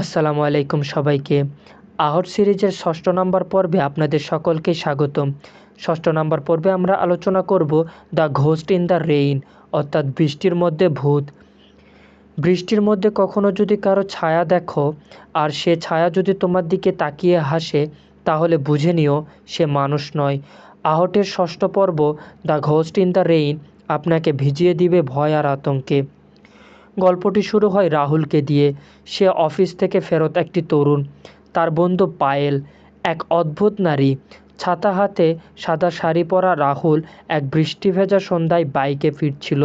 আসসালামু আলাইকুম সবাইকে। আহট সিরিজের ষষ্ঠ নম্বর পর্বে আপনাদের সকলকে স্বাগতম। ষষ্ঠ নম্বর পর্বে আমরা আলোচনা করব the ghost in the rain, অর্থাৎ বৃষ্টির মধ্যে ভূত। বৃষ্টির মধ্যে কখনো যদি কারও ছায়া দেখো, আর সে ছায়া যদি তোমার দিকে তাকিয়ে হাসে, তাহলে বুঝে নিও সে মানুষ নয়। আহটের ষষ্ঠ পর্ব the ghost in the rain আপনাকে ভিজিয়ে দিবে ভয় আর আতঙ্কে। গল্পটি শুরু হয় রাহুলকে দিয়ে। সে অফিস থেকে ফেরত একটি তরুণ। তার বন্ধু পায়েল, এক অদ্ভুত নারী। ছাতা হাতে সাদা শাড়ি পরা রাহুল এক বৃষ্টি ভেজা সন্ধ্যায় বাইকে ফিরছিল।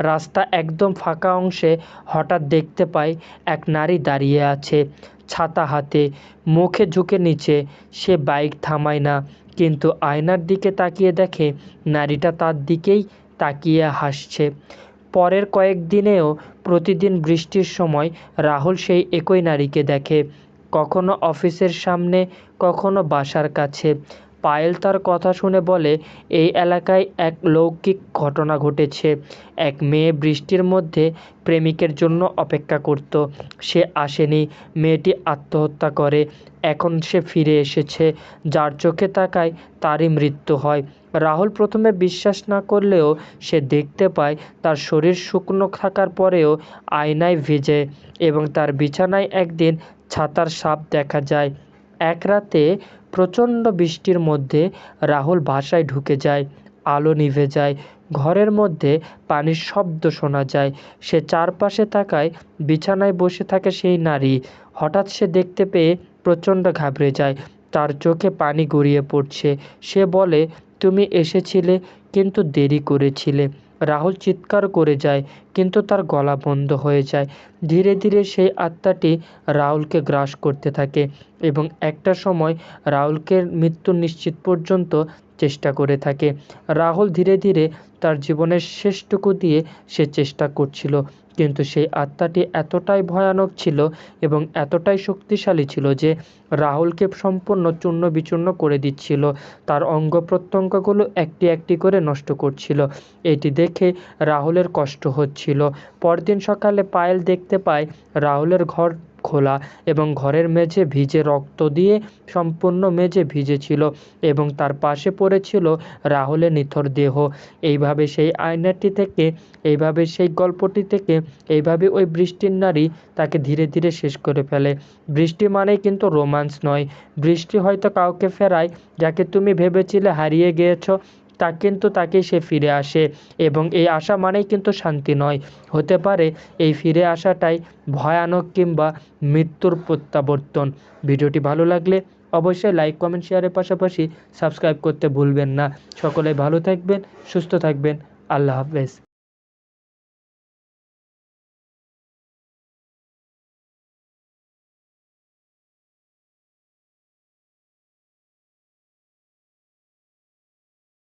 রাস্তা একদম ফাঁকা অংশে হঠাৎ দেখতে পায় এক নারী দাঁড়িয়ে আছে ছাতা হাতে। মুখে ঝুঁকে নিচে। সে বাইক থামায় না, কিন্তু আয়নার দিকে তাকিয়ে দেখে নারীটা তার দিকেই তাকিয়ে হাসছে। পরের কয়েকদিনেও প্রতিদিন বৃষ্টির সময় রাহুল সেই একই নারীকে দেখে, কখনো অফিসের সামনে, কখনো বাসার কাছে। পায়েল তার কথা শুনে বলে, এই এলাকায় এক লৌকিক ঘটনা ঘটেছে। এক মেয়ে বৃষ্টির মধ্যে প্রেমিকের জন্য অপেক্ষা করত। সে আসেনি। মেয়েটি আত্মহত্যা করে। এখন সে ফিরে এসেছে। যার চোখে তাকায় তারই মৃত্যু হয়। রাহুল প্রথমে বিশ্বাস না করলেও সে দেখতে পায়, তার শরীর শুকনো থাকার পরেও আয়নায় ভিজে এবং তার বিছানায় একদিন ছাতার সাপ দেখা যায়। এক রাতে প্রচণ্ড বৃষ্টির মধ্যে রাহুল বাসায় ঢুকে যায়, আলো নিভে যায়, ঘরের মধ্যে পানির শব্দ শোনা যায়। সে চারপাশে থাকায়, বিছানায় বসে থাকে সেই নারী। হঠাৎ সে দেখতে পেয়ে প্রচণ্ড ঘাবড়ে যায়। তার চোখে পানি গড়িয়ে পড়ছে। সে বলে তুমি এসেছিলে, কিন্তু দেরি করেছিলে। রাহুল চিৎকার করে যায়, কিন্তু তার গলা বন্ধ হয়ে যায়। ধীরে ধীরে সেই আত্মাটি রাহুলকে গ্রাস করতে থাকে এবং একটা সময় রাহুলকে মৃত্যু নিশ্চিত পর্যন্ত চেষ্টা করে থাকে। রাহুল ধীরে ধীরে তার জীবনের শেষটুকু দিয়ে সে চেষ্টা করছিল, কিন্তু সেই আত্মাটি এতটাই ভয়ানক ছিল এবং এতটাই শক্তিশালী ছিল যে রাহুলকে সম্পূর্ণ চূর্ণ বিচূর্ণ করে দিচ্ছিল। তার অঙ্গ প্রত্যঙ্গগুলো একটি একটি করে নষ্ট করছিল। এটি দেখে রাহুলের কষ্ট হচ্ছিল। পরদিন সকালে পায়েল দেখতে পায়, রাহুলের ঘর খোলা এবং ঘরের মেঝে ভিজে রক্ত দিয়ে সম্পূর্ণ মেঝে ভিজেছিল এবং তার পাশে পড়েছিল রাহুলের নিথর দেহ। এইভাবে সেই আয়নাটি থেকে, এইভাবে সেই গল্পটি থেকে, এইভাবে ওই বৃষ্টির নারী তাকে ধীরে ধীরে শেষ করে ফেলে। বৃষ্টি মানেই কিন্তু রোমান্স নয়। বৃষ্টি হয়তো কাউকে ফেরায়, যাকে তুমি ভেবেছিলে হারিয়ে গিয়েছো তা কিন্তু তাকে সে ফিরে আসে এবং এই আশা মানেই কিন্তু শান্তি নয়। হতে পারে এই ফিরে আসাটাই ভয়ানক কিংবা মৃত্যুর প্রত্যাবর্তন। ভিডিওটি ভালো লাগলে অবশ্যই লাইক, কমেন্ট শেয়ারের পাশাপাশি সাবস্ক্রাইব করতে ভুলবেন না। সকলে ভালো থাকবেন, সুস্থ থাকবেন। আল্লাহ হাফেজ।